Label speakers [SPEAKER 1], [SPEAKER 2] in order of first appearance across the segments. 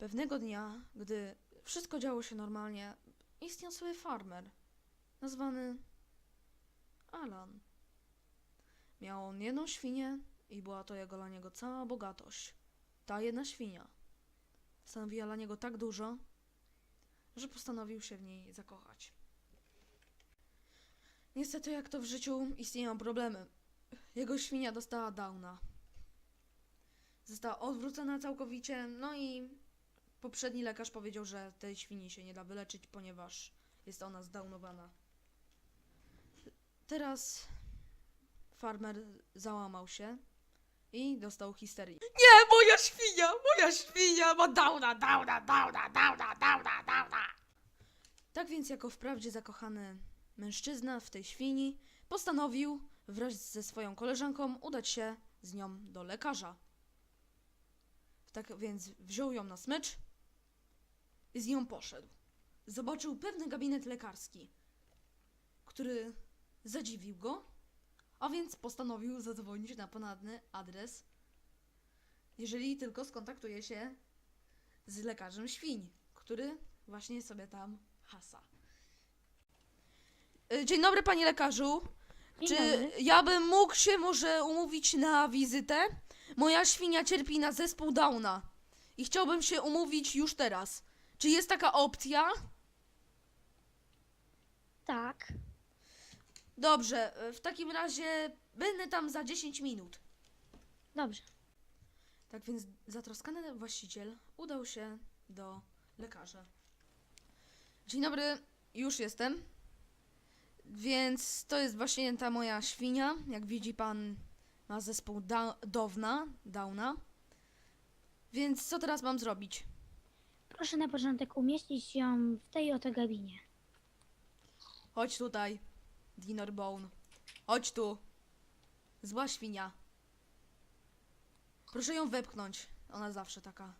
[SPEAKER 1] Pewnego dnia, gdy wszystko działo się normalnie, istniał sobie farmer, nazwany Alan. Miał on jedną świnię i była to jego dla niego cała bogatość. Ta jedna świnia stanowiła dla niego tak dużo, że postanowił się w niej zakochać. Niestety, jak to w życiu, istnieją problemy. Jego świnia dostała downa. Została odwrócona całkowicie, no i poprzedni lekarz powiedział, że tej świni się nie da wyleczyć, ponieważ jest ona zdownowana. Teraz farmer załamał się i dostał histerii. Nie, moja świnia, moja świnia ma downa, downa, downa, downa, downa, downa. Tak więc jako wprawdzie zakochany mężczyzna w tej świni postanowił wraz ze swoją koleżanką udać się z nią do lekarza. Tak więc wziął ją na smycz z nią poszedł. Zobaczył pewny gabinet lekarski, który zadziwił go, a więc postanowił zadzwonić na ponadny adres, jeżeli tylko skontaktuje się z lekarzem świń, który właśnie sobie tam hasa. Y, Dzień dobry, panie lekarzu.
[SPEAKER 2] Dzień
[SPEAKER 1] Czy
[SPEAKER 2] dobry.
[SPEAKER 1] ja bym mógł się może umówić na wizytę? Moja świnia cierpi na zespół Downa i chciałbym się umówić już teraz. Czy jest taka opcja?
[SPEAKER 2] Tak.
[SPEAKER 1] Dobrze, w takim razie będę tam za 10 minut.
[SPEAKER 2] Dobrze.
[SPEAKER 1] Tak więc zatroskany właściciel udał się do lekarza. Dzień dobry, już jestem. Więc to jest właśnie ta moja świnia. Jak widzi pan, ma zespół da- Downa, Downa. Więc co teraz mam zrobić?
[SPEAKER 2] Proszę na początek umieścić ją w tej oto gabinie.
[SPEAKER 1] Chodź tutaj, Dinner Bone. Chodź tu. Zła świnia. Proszę ją wepchnąć. Ona zawsze taka.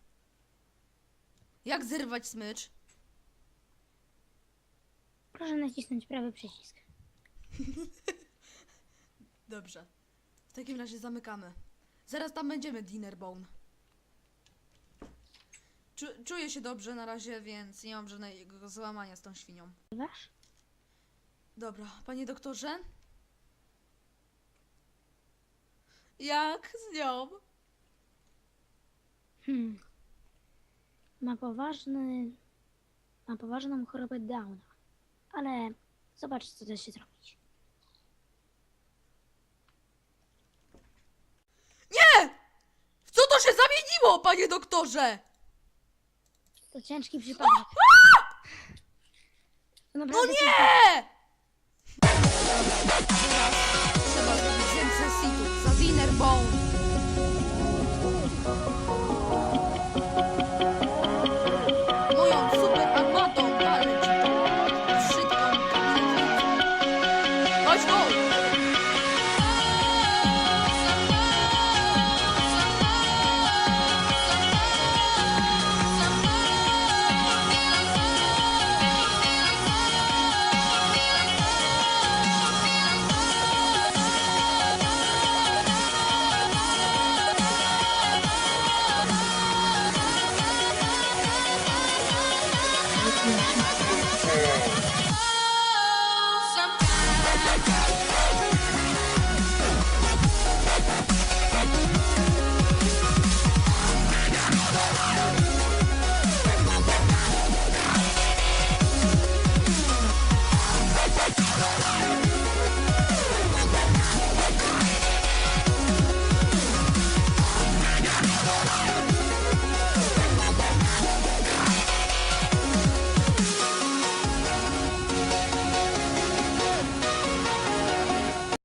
[SPEAKER 1] Jak zerwać smycz?
[SPEAKER 2] Proszę nacisnąć prawy przycisk.
[SPEAKER 1] Dobrze. W takim razie zamykamy. Zaraz tam będziemy, Dinner Bone. Czu, czuję się dobrze na razie, więc nie mam żadnego załamania z tą świnią.
[SPEAKER 2] Wasz?
[SPEAKER 1] Dobra, panie doktorze? Jak z nią?
[SPEAKER 2] Hmm. Ma poważny... Ma poważną chorobę Downa. Ale zobacz, co da się zrobić.
[SPEAKER 1] W co to się zamieniło, panie doktorze?
[SPEAKER 2] To ciężki przypadek.
[SPEAKER 1] No nie! Trzeba zrobić więcej sitów za Dinner Bone. Thank you.